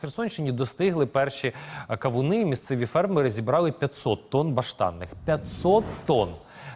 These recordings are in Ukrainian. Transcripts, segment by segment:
Херсонщині достигли перші е, кавуни. Місцеві фермери зібрали 500 тонн баштанних. 500 тонн.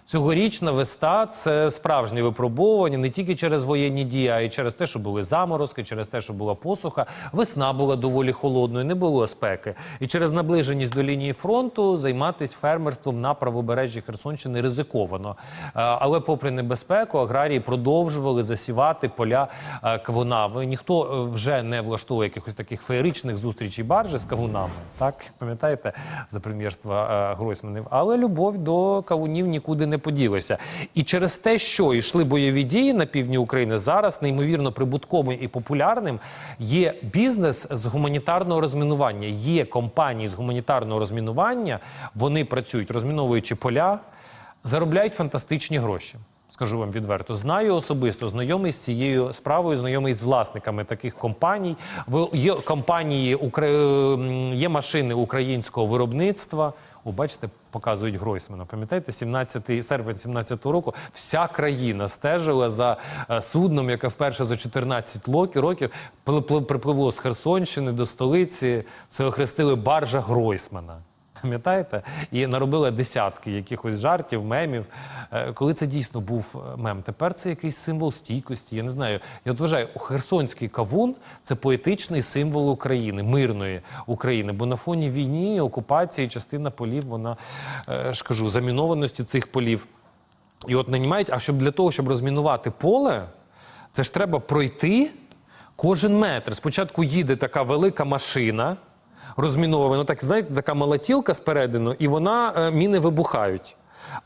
Цьогорічна веста це справжнє випробовування не тільки через воєнні дії, а й через те, що були заморозки, через те, що була посуха. Весна була доволі холодною, не було спеки. І через наближеність до лінії фронту займатися фермерством на правобережжі Херсонщини ризиковано. Е, Але, попри небезпеку, аграрії продовжували засівати поля е, кавунами. Ніхто е, вже не влаштовує якихось таких феєричних зустрічей баржі з кавунами. Так пам'ятаєте за прем'єрства Гройсманів. Але любов до кавунів нікуди не поділася. І через те, що йшли бойові дії на півдні України, зараз неймовірно прибутковим і популярним є бізнес з гуманітарного розмінування. Є компанії з гуманітарного розмінування. Вони працюють, розміновуючи поля, заробляють фантастичні гроші. Скажу вам відверто, знаю особисто, знайомий з цією справою, знайомий з власниками таких компаній. Є компанії, ем, є машини українського виробництва. О, бачите, показують Гройсмана. Пам'ятаєте, 17 серпень 17 року вся країна стежила за е, судном, яке вперше за 14 локи- років пли- припливло з Херсонщини до столиці. Це охрестили баржа Гройсмана. Пам'ятаєте? І наробила десятки якихось жартів, мемів. Е, Коли це дійсно був е, мем, тепер це якийсь символ стійкості. Я не знаю. Я от вважаю, херсонський кавун це поетичний символ України, мирної України. Бо на фоні війни, окупації, частина полів, вона е, ж кажу, замінованості цих полів. І от нанімають, а щоб для того, щоб розмінувати поле, це ж треба пройти кожен метр. Спочатку їде така велика машина, розмінована, так знаєте, така молотілка спередину, і вона е, міни вибухають.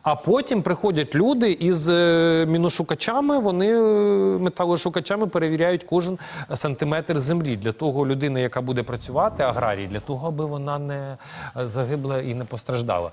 А потім приходять люди із е, міношукачами, вони е, металошукачами перевіряють кожен сантиметр землі для того людини, яка буде працювати, аграрій, для того, аби вона не загибла і не постраждала.